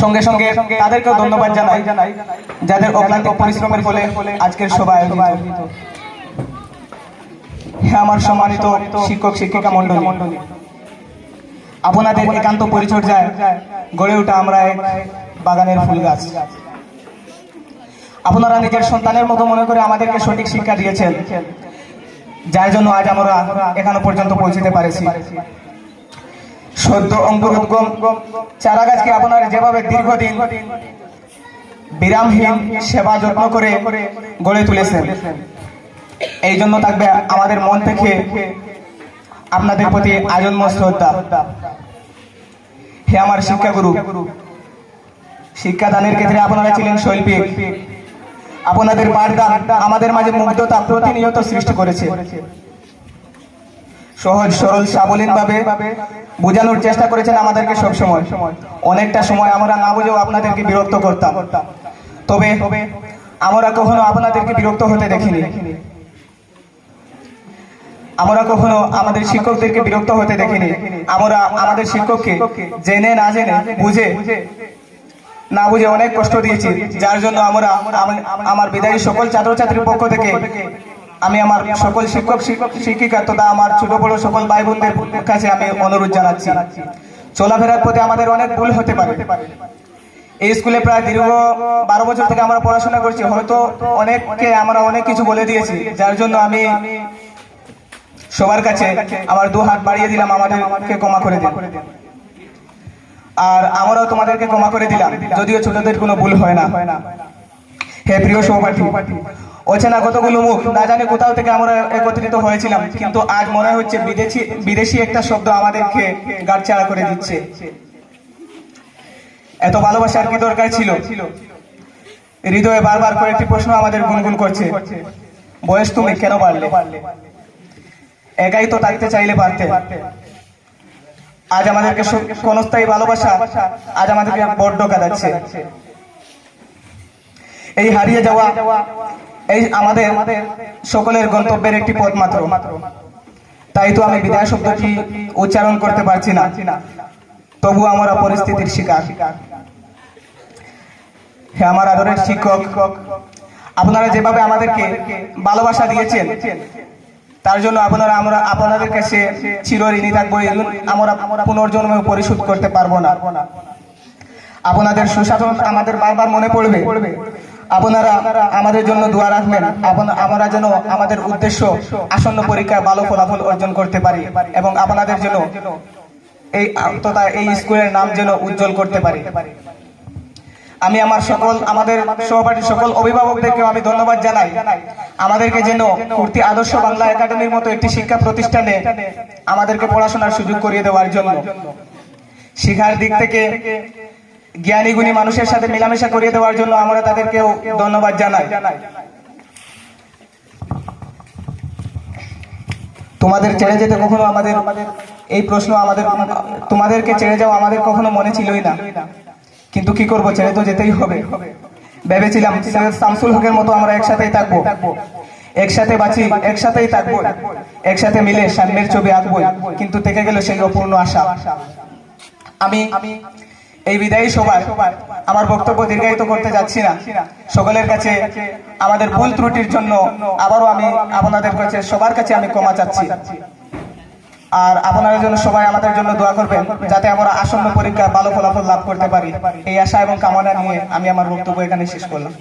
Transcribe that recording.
সঙ্গে সঙ্গে হ্যাঁ আমার সম্মানিত শিক্ষক, শিক্ষিকা মন্ডলী আপনাদের একান্ত পরিচর্যায় গড়ে ওঠা আমরা বাগানের ফুল গাছ। আপনারা নিজের সন্তানের মতো মনে করে আমাদেরকে সঠিক শিক্ষা দিয়েছেন। যার জন্য আজ আমরা এখানো পর্যন্ত পৌঁছতে পারেছি। সদ্য অঙ্কুর উদ্গম চারা গাছকে আপনারা যেভাবে দীর্ঘদিন বিরামহীন সেবা যত্ন করে গড়ে তুলেছেন, এই জন্য থাকবে আমাদের মন থেকে আপনাদের প্রতি আজন্ম শ্রদ্ধা। হে আমার শিক্ষাগুরু, শিক্ষাদানের ক্ষেত্রে আপনারা ছিলেন শৈল্পিক। আপনাদের পাঠদান আমাদের মাঝে মুগ্ধতা প্রতিনিয়ত সৃষ্টি করেছে। সহজ, সরল সাবলীন ভাবে বোঝানোর চেষ্টা করেছেন আমাদেরকে সব সময় অনেকটা সময় আমরা না বুঝেও আপনাদেরকে বিরক্ত করতাম। তবে আমরা কখনো আপনাদেরকে বিরক্ত হতে দেখিনি। আমরা কখনো আমাদের শিক্ষকদেরকে বিরক্ত হতে দেখিনি। আমরা আমাদের শিক্ষককে জেনে না জেনে বুঝে না বুঝে অনেক কষ্ট দিয়েছি। যার জন্য আমরা আমি- আমার বিদায়ী সকল ছাত্রছাত্রীর পক্ষ থেকে আমি আমার সকল শিক্ষক শিক্ষক তথা আমার ছোট বড় সকল ভাই বোনদের কাছে আমি অনুরোধ জানাচ্ছি। চলাফেরার পথে আমাদের অনেক ভুল হতে পারে। এই স্কুলে প্রায় দীর্ঘ বারো বছর থেকে আমরা পড়াশোনা করছি। হয়তো অনেককে আমরা অনেক কিছু বলে দিয়েছি। যার জন্য আমি সবার কাছে আমার দু হাত বাড়িয়ে দিলাম। আমাদেরকে ক্ষমা করে দিন। আর আমরাও তোমাদেরকে ক্ষমা করে দিলাম, যদিও ছোটদের কোনো ভুল হয় না। হে প্রিয় সহপাঠী, অচেনা কতগুলো মুখ, না জানি কোথাও থেকে আমরা একত্রিত হয়েছিলাম, কিন্তু আজ মনে হচ্ছে বিদেশি বিদেশি একটা শব্দ আমাদেরকে গাড়ছাড়া করে দিচ্ছে। এত ভালোবাসার কি দরকার ছিল? হৃদয়ে বারবার কয়েকটি প্রশ্ন আমাদের গুনগুন করছে। বয়স তুমি কেন বাড়লে? একাই তো থাকতে চাইলে পারতে আজ আমাদেরকে ক্ষণস্থায়ী ভালোবাসা, আজ আমাদেরকে বড্ড কাঁদাচ্ছে। এই হারিয়ে যাওয়া, এই আমাদের সকলের গন্তব্যের একটি পথ মাত্র। তাই তো আমি বিদায় শব্দটি উচ্চারণ করতে পারছি না। তবু আমরা পরিস্থিতির শিকার। হে আমার আদরের শিক্ষক, আপনারা যেভাবে আমাদেরকে ভালোবাসা দিয়েছেন তার জন্য আপনারা, আমরা আপনাদের কাছে চিরঋণী থাকব আমরা পুনর্জন্ম পরিশোধ করতে পারব না। আপনাদের সুশাসন আমাদের বারবার মনে পড়বে। আপনারা আমাদের জন্য দোয়া রাখবেন। আমরা যেন আমাদের উদ্দেশ্য আসন্ন পরীক্ষায় ভালো ফলাফল অর্জন করতে পারি এবং আপনাদের জন্য এই তথা এই স্কুলের নাম যেন উজ্জ্বল করতে পারি। আমি আমার সকল, আমাদের সহপাঠীর সকল অভিভাবকদেরকে আমি ধন্যবাদ জানাই। আমাদেরকে যেন কুর্তি আদর্শ বাংলা একাডেমির মতো একটি শিক্ষা প্রতিষ্ঠানে আমাদেরকে পড়াশোনার সুযোগ করিয়ে দেওয়ার জন্য। শিক্ষার দিক থেকে জ্ঞানী গুণী মানুষের সাথে মেলামেশা করিয়ে দেওয়ার জন্য আমরা তাদেরকেও ধন্যবাদ জানাই। তোমাদের ছেড়ে যেতে কখনো আমাদের এই প্রশ্ন আমাদের, তোমাদেরকে ছেড়ে যাওয়া আমাদের কখনো মনে ছিলই না। কিন্তু কি করব? ছেড়ে তো যেতেই হবে। ভেবেছিলাম শামসুল হকের মতো আমরা একসাথেই থাকব। একসাথে বাঁচি, একসাথেই থাকব। একসাথে মিলে সামনের ছবি আঁকবো। কিন্তু থেকে গেল সেই অপূর্ণ আশা। আমি, এই বিদায়ী সভায় আমার বক্তব্য দীর্ঘায়িত করতে যাচ্ছি না। সকলের কাছে আমাদের ভুল ত্রুটির জন্য আবারও আমি আপনাদের কাছে, সবার কাছে আমি ক্ষমা চাচ্ছি। আর আপনার জন্য সবাই আমাদের জন্য দোয়া করবেন যাতে আমরা আসন্ন পরীক্ষায় ভালো ফলাফল লাভ করতে পারি। এই আশা এবং কামনা নিয়ে আমি আমার বক্তব্য এখানে শেষ করলাম।